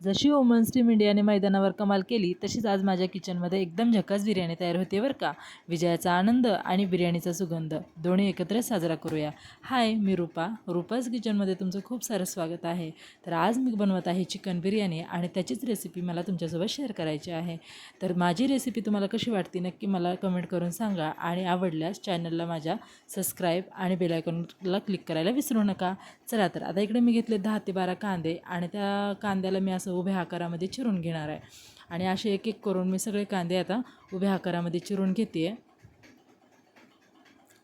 जशी women's team इंडियाने मैदानावर कमाल केली तशीच आज माझ्या किचनमध्ये एकदम झकास बिर्याणी तयार होते बरं का. विजयाचा आनंद आणि बिर्याणीचा सुगंध. दोन्ही एकत्र साजरा करूया. हाय मी रुपा. रूपाज किचनमध्ये तुमचं खूप सारं स्वागत आहे. तर आज मी बनवत आहे चिकन बिर्याणी आणि त्याचीच रेसिपी मला तुमच्यासोबत शेअर करायची आहे. तर माझी रेसिपी तुम्हाला कशी वाटते नक्की मला कमेंट करून सांगा आणि आवडल्यास चॅनलला माझ्या सबस्क्राईब आणि बेलायकॉनला क्लिक करायला विसरू नका. चला तर आता इकडे मी घेतले दहा ते बारा कांदे आणि त्या कांद्याला मी असं उभ्या आकारामध्ये चिरून घेणार आहे. आणि असे एक एक करून मी सगळे कांदे आता उभ्या आकारामध्ये चिरून घेते आहे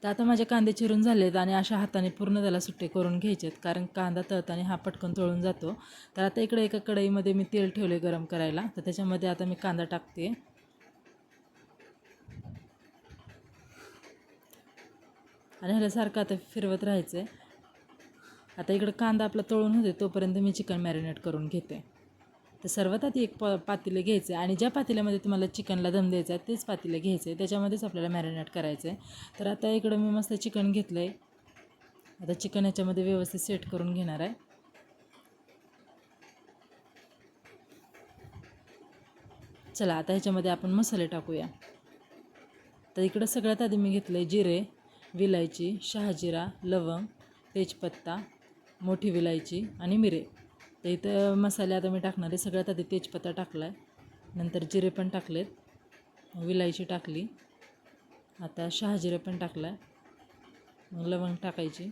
तर आता माझे कांदे चिरून झालेत आणि अशा हाताने पूर्ण त्याला सुट्टे करून घ्यायचे आहेत कारण कांदा तळताना हा पटकन तळून जातो. तर आता इकडे एका कढईमध्ये मी तेल ठेवले गरम करायला. तर त्याच्यामध्ये आता मी कांदा टाकते आणि ह्याला सारखं आता फिरवत राहायचं आहे आता इकडं कांदा आपला तळून होते तोपर्यंत मी चिकन मॅरिनेट करून घेते तर सर्वात आधी एक प पातेलं घ्यायचं आहे आणि ज्या पातेल्यामध्ये तुम्हाला चिकनला दम द्यायचा आहे तेच पातेलं घ्यायचं आहे. त्याच्यामध्येच आपल्याला मॅरिनेट करायचं आहे. तर आता इकडं मी मस्त चिकन घेतलं आहे आता चिकन याच्यामध्ये व्यवस्थित सेट करून घेणार आहे. चला आता ह्याच्यामध्ये आपण मसाले टाकूया. तर इकडं सगळ्यात आधी मी घेतलं आहे जिरे विलायची शहाजिरा लवंग तेजपत्ता मोठी विलायची आणि मिरे. तर इथं मसाले आता मी टाकणार आहे. सगळ्यात आधी तेजपत्ता टाकला आहे नंतर जिरे पण टाकलेत. विलायची टाकली. आता शहाजिरे पण टाकला आहे मग लवंग टाकायची.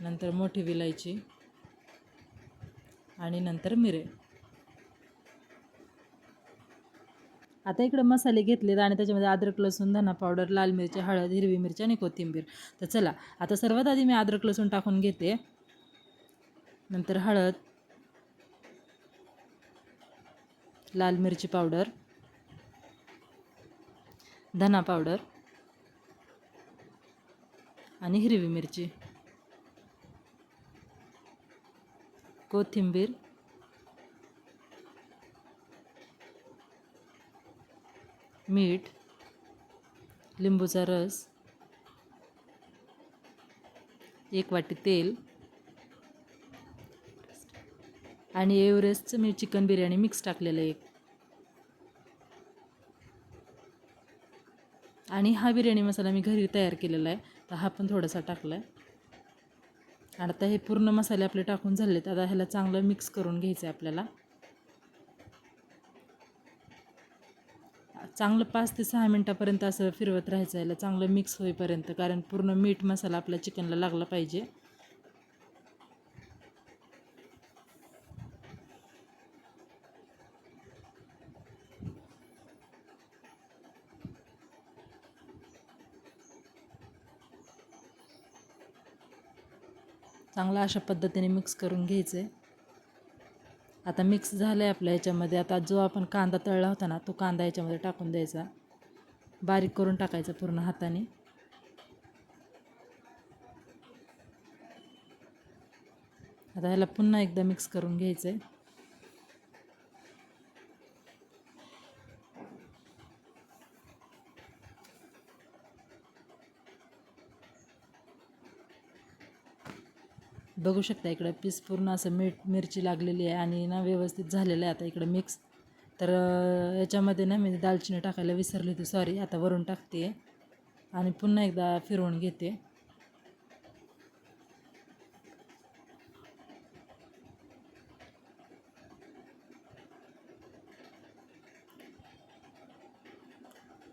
नंतर मोठी विलायची. आणि नंतर मिरे. आता इकडं मसाले घेतलेत आणि त्याच्यामध्ये अद्रक लसूण धना पावडर लाल मिरची हळद हिरवी मिरची आणि कोथिंबीर. तर चला आता सर्वात आधी मी अद्रक लसूण टाकून घेते. नंतर हळद लाल मिरची पावडर धना पावडर आणि हिरवी मिरची. कोथिंबीर मीठ लिंबूचा रस एक वाटी तेल आणि एव्हरेस्टचं मी चिकन बिर्याणी मिक्स टाकलेलं आहे एक. आणि हा बिर्याणी मसाला मी घरी तयार केलेला आहे तर हा पण थोडासा टाकला आहे आणि आता हे पूर्ण मसाले आपले टाकून झालेत आता ह्याला चांगलं मिक्स करून घ्यायचं आहे आपल्याला. चांगलं पाच ते सहा मिनटापर्यंत असं फिरवत राहायचं याला चांगलं मिक्स होईपर्यंत कारण पूर्ण मीठ मसाला आपल्या चिकनला लागला पाहिजे. चांगलं अशा पद्धतीने मिक्स करून घ्यायचं आहे आता मिक्स झालं आहे आपल्या ह्याच्यामध्ये आता जो आपण कांदा तळला होता ना तो कांदा याच्यामध्ये टाकून द्यायचा. बारीक करून टाकायचा पूर्ण हाताने. आता ह्याला पुन्हा एकदा मिक्स करून घ्यायचं आहे बघू शकता इकडं पीस पूर्ण असं मीठ मिरची लागलेली आहे आणि ना व्यवस्थित झालेलं आहे आता इकडं मिक्स तर याच्यामध्ये ना मी दालचिनी टाकायला विसरली होती. सॉरी आता वरून टाकते. आणि पुन्हा एकदा फिरवून घेते.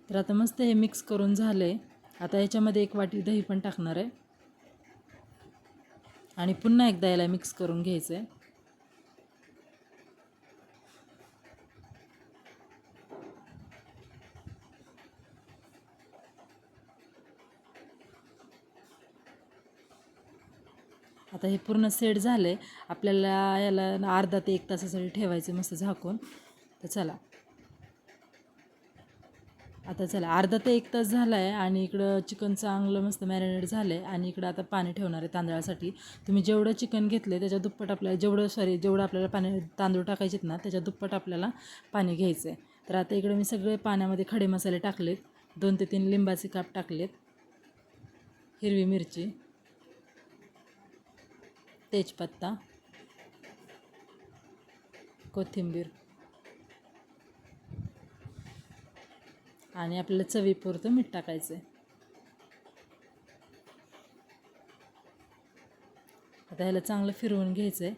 तर आता मस्त हे मिक्स करून झालं आहे आता याच्यामध्ये एक वाटी दही पण टाकणार आहे. आणि पुन्हा एकदा याला मिक्स करून घ्यायचं आहे आता हे पूर्ण सेट झालं आहे आपल्याला याला अर्धा ते एक तासासाठी ठेवायचं मस्त झाकून. तर चला. आता चला अर्धा ते एक तास झाला आहे आणि इकडं चिकन चांगलं मस्त मॅरिनेट झालं आहे आणि इकडं आता पाणी ठेवणार आहे तांदळासाठी. तुम्ही जेवढं चिकन घेतलं आहे त्याच्या दुप्पट आपल्याला जेवढं सॉरी जेवढं आपल्याला पाणी तांदूळ टाकायचे ना त्याच्या दुप्पट आपल्याला पाणी घ्यायचं आहे तर आता इकडे मी सगळे पाण्यामध्ये खडे मसाले टाकलेत. दोन ते तीन लिंबाचे काप टाकलेत. हिरवी मिरची. तेजपत्ता. कोथिंबीर. आणि आपल्याला चवीपुरतं मीठ टाकायचं आहे आता ह्याला चांगलं फिरवून घ्यायचं आहे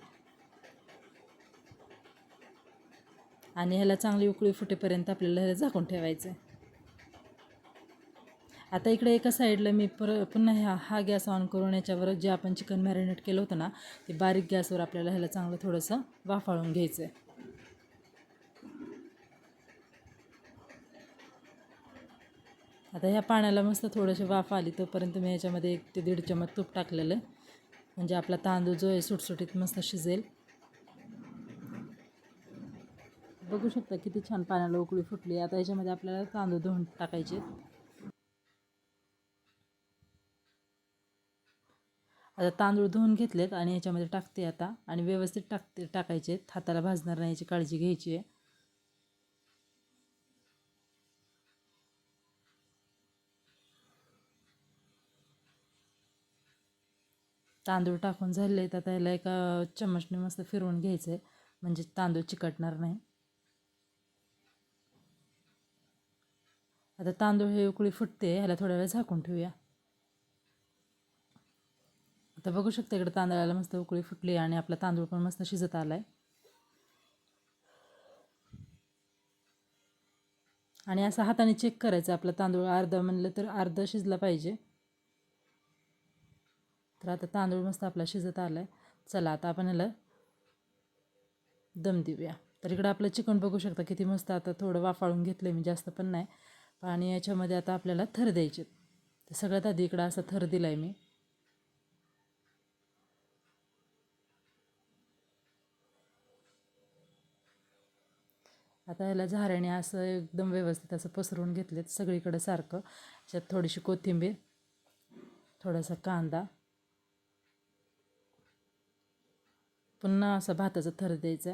आणि ह्याला चांगली उकळी फुटेपर्यंत आपल्याला ह्याला झाकून ठेवायचं आहे आता इकडे एका साईडला मी पर पुन्हा ह्या हा गॅस ऑन करून याच्यावर जे आपण चिकन मॅरिनेट केलं होतं ना ते बारीक गॅसवर आपल्याला ह्याला चांगलं थोडंसं वाफाळून घ्यायचं आहे आता ह्या पाण्याला मस्त थोडीशी वाफ आली तोपर्यंत मी ह्याच्यामध्ये एक ते दीड चमच तूप टाकलेलं. म्हणजे आपला तांदूळ जो आहे सुटसुटीत मस्त शिजेल. बघू शकता किती छान पाण्याला उकळी फुटली. आता याच्यामध्ये आपल्याला तांदूळ धुवून टाकायचे. आता तांदूळ धुवून घेतलेत आणि याच्यामध्ये टाकते आता. आणि व्यवस्थित टाकते टाकायचे. हाताला भाजणार नाही याची काळजी घ्यायची आहे. तांदूळ टाकून झाले तर त्याला एक एका चम्मचने मस्त फिरवून घ्यायचं. आहे म्हणजे तांदूळ चिकटणार नाही. आता तांदूळ हे उकळी फुटते ह्याला थोड्या वेळ झाकून ठेवूया. आता बघू शकता इकडे तांदळाला मस्त उकळी फुटली आणि आपला तांदूळ पण मस्त शिजत आला आहे आणि असं हाताने चेक करायचं आपला तांदूळ अर्धा म्हणलं तर अर्धा शिजला पाहिजे. तर आता तांदूळ मस्त आपला शिजत आला आहे चला आता आपण ह्याला दम देऊया. तर इकडं आपलं चिकन बघू शकता किती मस्त आता थोडं वाफाळून घेतलं आहे मी जास्त पण नाही. आणि याच्यामध्ये आता आपल्याला थर द्यायचे तर सगळ्यात आधी इकडं असा थर दिला आहे मी. आता ह्याला झाऱ्याने असं एकदम व्यवस्थित असं पसरवून घेतलेत सगळीकडं सारखं. त्याच्यात थोडीशी कोथिंबीर थोडासा कांदा पुन्हा असा भाताचा थर द्यायचा.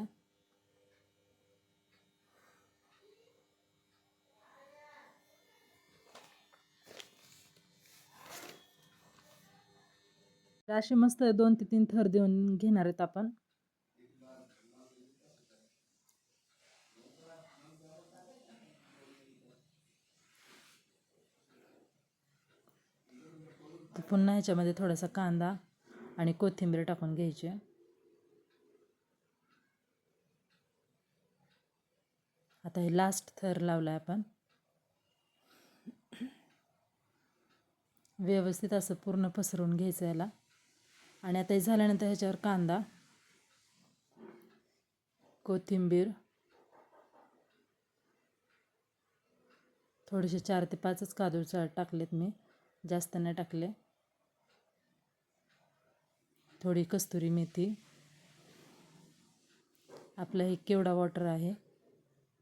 असे मस्त दोन ते तीन थर देऊन घेणार आहेत आपण. पुन्हा ह्याच्यामध्ये थोडासा कांदा आणि कोथिंबीर टाकून घ्यायची. आता हे लास्ट थर लावला आहे आपण. व्यवस्थित असं पूर्ण पसरवून घ्यायचं याला. आणि आता हे झाल्यानंतर ह्याच्यावर कांदा कोथिंबीर थोडेसे चार ते पाचच काजू टाकलेत मी. जास्त नाही टाकले. थोडी कस्तुरी मेथी. आपलं हे केवडा वॉटर आहे?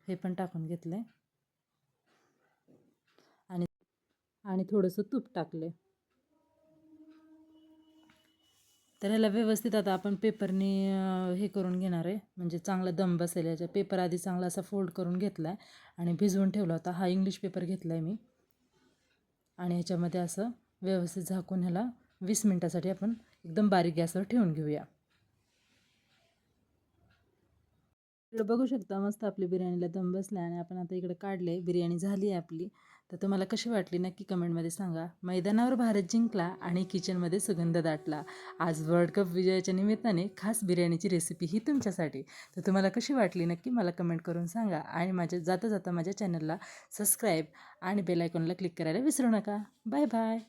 हे पण टाकून घेतलं. आहे आणि आणि थोडंसं तूप टाकले. तर ह्याला व्यवस्थित आता आपण पेपरनी हे करून घेणार आहे. म्हणजे चांगला दम बसेल याच्या. पेपर आधी चांगला असा फोल्ड करून घेतला आहे आणि भिजवून ठेवला होता. हा इंग्लिश पेपर घेतला आहे मी. आणि ह्याच्यामध्ये असं व्यवस्थित झाकून ह्याला वीस मिनटासाठी आपण एकदम बारीक गॅसवर ठेवून घेऊया. इकडं बघू शकता मस्त आपली बिर्याणीला दम बसला आणि आपण आता इकडे काढले बिर्याणी झाली आहे आपली. तर तुम्हाला कशी वाटली नक्की कमेंटमध्ये सांगा. मैदानावर भारत जिंकला आणि किचनमध्ये सुगंध दाटला. आज वर्ल्ड कप विजयाच्या निमित्ताने खास बिर्याणीची रेसिपी ही तुमच्यासाठी. तर तुम्हाला कशी वाटली नक्की मला कमेंट करून सांगा. आणि माझ्या जाता जाता माझ्या चॅनलला सबस्क्राईब आणि बेलायकॉनला क्लिक करायला विसरू नका. Bye bye